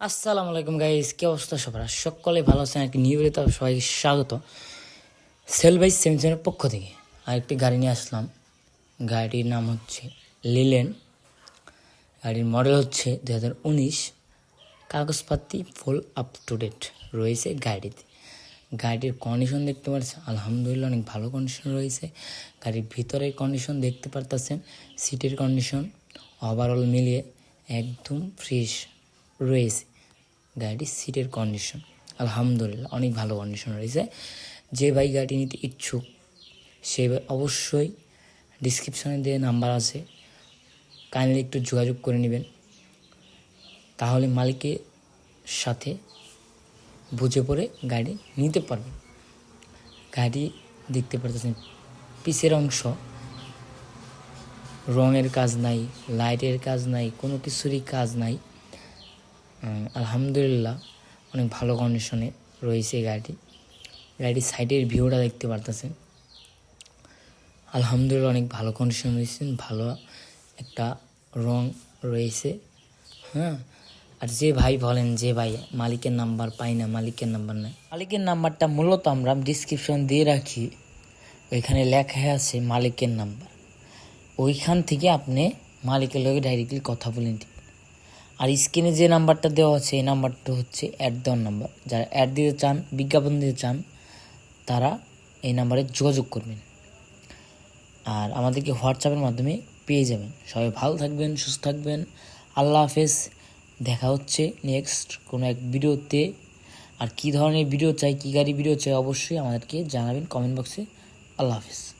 আসসালামু আলাইকুম গাইস কি অবস্থা সবার? সকলে ভালো আছেন। একটি নিউ ভিডিওতে সবাইকে স্বাগত। সেল বাই সেমিসনের পক্ষ থেকে আরেকটি গাড়ি নিয়ে আসলাম। গাড়িটির নাম হচ্ছে লিলেন গাড়ির মডেল হচ্ছে দু হাজার উনিশ। কাগজপাতি ফুল আপ টু ডেট রয়েছে গাড়িতে গাড়িটির কন্ডিশন দেখতে পাচ্ছেন আলহামদুলিল্লাহ অনেক ভালো কন্ডিশন রয়েছে। গাড়ির ভিতরের কন্ডিশন দেখতে পারতেছেন। সিটের কন্ডিশন ওভারঅল মিলিয়ে একদম ফ্রেশ রয়েছে। গাড়িটির সিটের কন্ডিশন আলহামদুলিল্লাহ, অনেক ভালো কন্ডিশন রয়েছে। যে ভাই গাড়ি নিতে ইচ্ছুক, সে অবশ্যই ডিসক্রিপশনে দিয়ে নাম্বার আছে কাইন্ডলি একটু যোগাযোগ করে নেবেন। তাহলে মালিকের সাথে বুঝে পড়ে গাড়ি নিতে পারবেন। গাড়ি দেখতে পারতেছেন পিসের অংশ। রঙের কাজ নাই লাইটের কাজ নাই, কোনো কিছুরই কাজ নাই। আলহামদুলিল্লাহ, অনেক ভালো কন্ডিশনে রয়েছে গাড়িটি। গাড়ির সাইডের ভিউটা দেখতে পারতেছেন। আলহামদুলিল্লাহ, অনেক ভালো কন্ডিশন রয়েছে, ভালো একটা রং রয়েছে হ্যাঁ। আর যে ভাই বলেন, যে ভাই মালিকের নাম্বার পাই না, মালিকের নাম্বার নাই। মালিকের নাম্বারটা মূলত আমরা ডিসক্রিপশন দিয়ে রাখি। ওইখানে লেখা আছে মালিকের নাম্বার ওইখান থেকে আপনি মালিকের লগে ডাইরেক্টলি কথা বলে নিতে। আর স্ক্রিনে যে নাম্বারটা দেওয়া আছে, এই নাম্বারটা হচ্ছে অ্যাড দেওয়ার নাম্বার যারা অ্যাড দিতে চান, বিজ্ঞাপন দিতে চান, তারা এই নাম্বারে যোগাযোগ করবেন। আর আমাদেরকে হোয়াটসঅ্যাপের মাধ্যমে পেয়ে যাবেন। সবাই ভালো থাকবেন, সুস্থ থাকবেন। আল্লাহ হাফেজ। দেখা হচ্ছে নেক্সট কোনো এক ভিডিওতে। আর কী ধরনের ভিডিও চাই, কী গাড়ি ভিডিও চাই, অবশ্যই আমাদেরকে জানাবেন কমেন্ট বক্সে। আল্লাহ হাফেজ।